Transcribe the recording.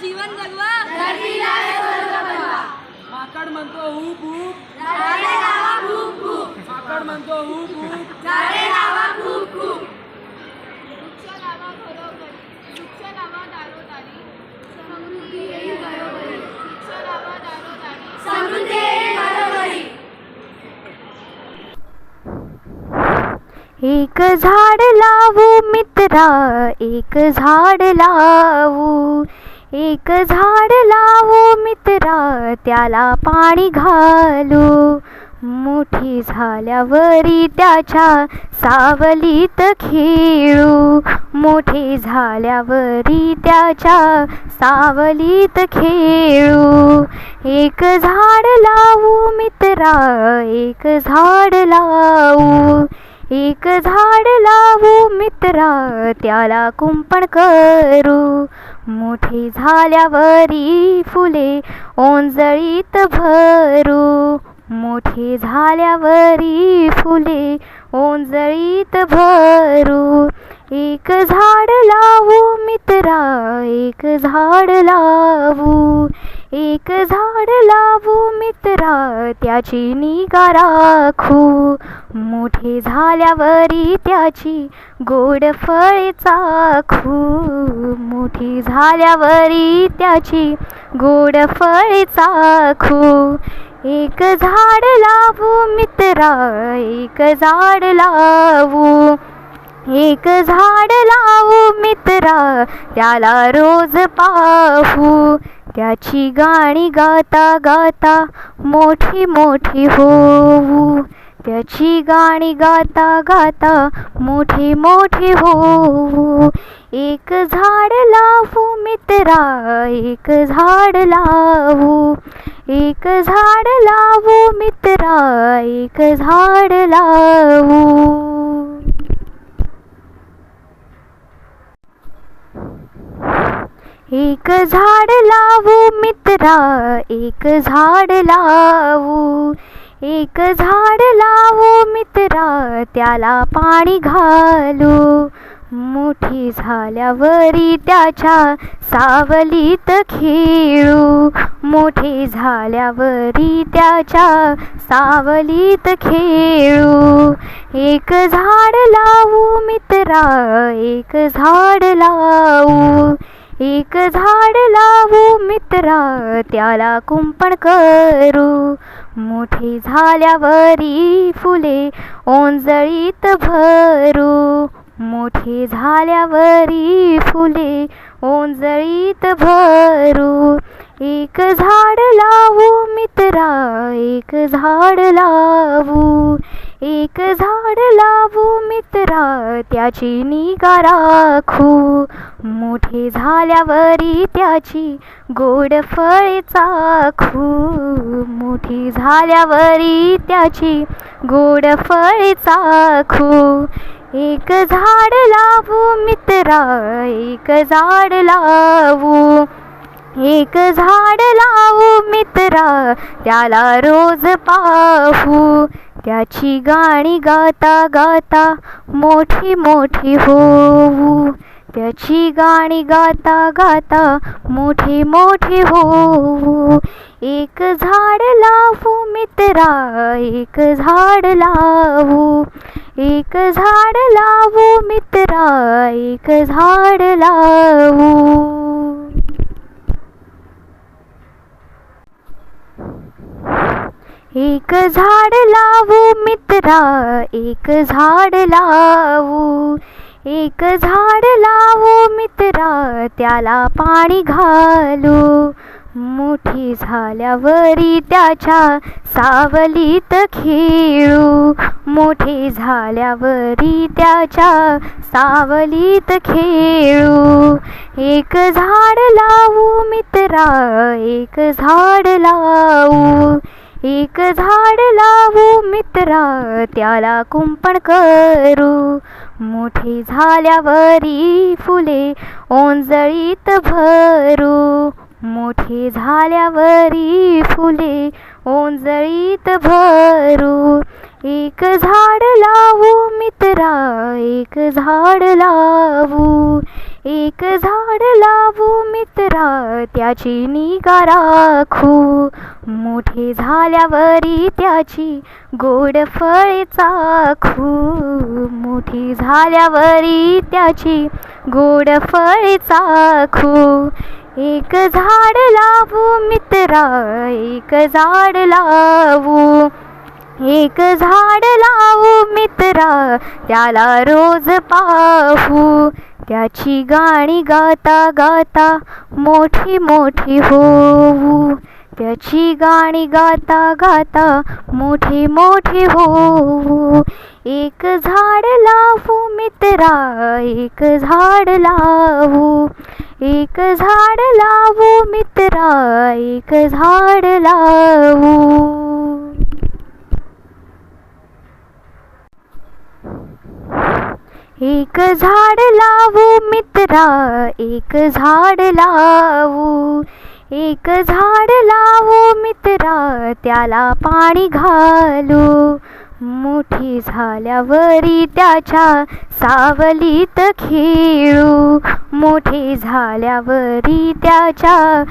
जीवन जगवा. माकड म्हणतो हुप हुप. झाडे लावा खूप खूप. माकड म्हणतो हुप हुप. झाडे लावा खूप खूप. वृक्ष लावा घरोघरी वृक्ष लावा दारोदारी समृद्धी येईल घरोघरी वृक्ष लावा दारोदारी समृद्धी येईल घरोघरी. एक झाड लावू मित्रा एक झाड लावू. एक झाड लावू मित्रा त्याला पाणी घालू. मोठी झाल्यावरी त्याच्या सावलीत खेळू. मोठे झाल्यावरी त्याच्या सावलीत खेळू. एक झाड लावू मित्रा एक झाड लावू. एक झाड लावू मित्रा त्याला कुंपण करू. मोठे झाल्यावरी फुले ओंजळीत भरू. मोठे झाल्यावरी फुले ओंजळीत भरू. एक झाड लावू मित्रा एक झाड लावू. एक झाड लावू मित्रा त्याची निगा राखू. मोठे झाल्यावरी त्याची गोड फळे चाखू. मोठी झाल्यावरी त्याची गोड फळे चाखू. एक झाड लावू मित्रा एक झाड लावू. एक झाड लावू मित्रा त्याला रोज पाहू. त्याची गाणी गाता गाता मोठी मोठी होऊ. त्याची गाणी गाता गाता मोठी मोठी होऊ. एक झाड लावू मित्रा एक झाड लावू. एक झाड लावू मित्रा एक झाड लावू. एक झाड लावू मित्रा एक झाड लावू. एक झाड लावू मित्रा त्याला पाणी घालू. मोठी झाल्यावरी त्याच्या सावलीत खेळू. मोठी झाल्यावरी त्याच्या सावलीत खेळू. एक झाड लावू मित्रा एक झाड लावू. एक झाड लावू मित्रा त्याला कुंपण करू. मोठे झाल्यावरी फुले ओंजळीत भरू. मोठे झाल्यावरी फुले ओंजळीत भरू. एक झाड लावू मित्रा एक झाड लावू. एक झाड लावू मित्रा त्याची निगा राखू. मोठे झाल्यावरी त्याची गोड फळे चाखू. मोठी झाल्यावरी त्याची गोड फळे चाखू. एक झाड लावू मित्रा एक झाड लावू. एक झाड लावू मित्रा त्याला रोज पाहू. त्याची गाणी गाता गाता मोठी मोठी होऊ. त्याची गाणी गाता गाता मोठी मोठी होऊ. एक झाड लावू मित्रा एक झाड लावू. एक झाड लावू मित्रा एक झाड लावू. एक झाड लावू मित्रा एक झाड लावू. एक झाड लावू मित्रा त्याला पाणी घालू. मोठी झाल्यावरी त्याच्या सावलीत खेळू. मोठी झाल्यावरी त्याच्या सावलीत खेळू. एक झाड लावू मित्रा एक झाड लावू. एक झाड लावू मित्रा त्याला कुंपण करू. मोठे झाल्यावरी फुले ओंजळीत भरू. मोठे झाल्यावरी फुले ओंजळीत भरू. एक झाड लावू मित्रा एक झाड लावू. एक झाड लावू मित्रा त्याची निगा राखू. मोठे झाल्यावरी त्याची गोड फळे चाखू. मोठी झाल्यावरी त्याची गोड फळे चाखू. एक झाड लावू मित्रा एक झाड लावू. एक झाड लावू मित्रा त्याला रोज पाहू. त्याची गाणी गाता गाता मोठी मोठी होऊ. त्याची गाणी गाता गाता मोठे मोठे होऊ. एक झाड लावू मित्रा एक झाड लावू. एक झाड लावू मित्रा एक झाड लावू. एक झाड लावू मित्रा एक झाड लावू. एक झाड लावू मित्रा त्याला पाणी घालू. मोठी झाल्यावरी त्याच्या सावलीत खेळू. मोठे झाल्यावरी त्याच्या